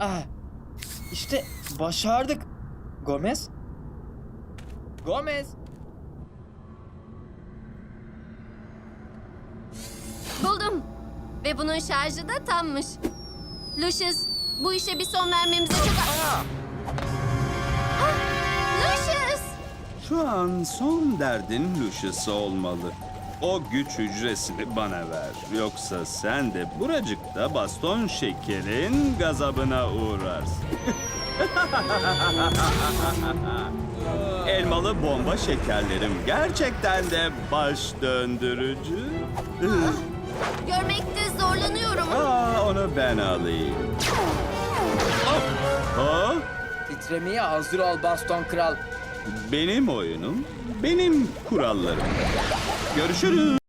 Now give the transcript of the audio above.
Ah, işte başardık. Gomez? Gomez? Buldum. Ve bunun şarjı da tammış. Lucius, bu işe bir son vermemize çok... Ah, Lucius! Şu an son derdin Lucius olmalı. O güç hücresini bana ver. Yoksa sen de buracıkta baston şekerin gazabına uğrarsın. Elmalı bomba şekerlerim gerçekten de baş döndürücü. Görmekte zorlanıyorum. Aa, onu ben alayım. Oh! Oh! Titremeye hazır ol Baston Kral. Benim oyunum, benim kurallarım. Görüşürüz.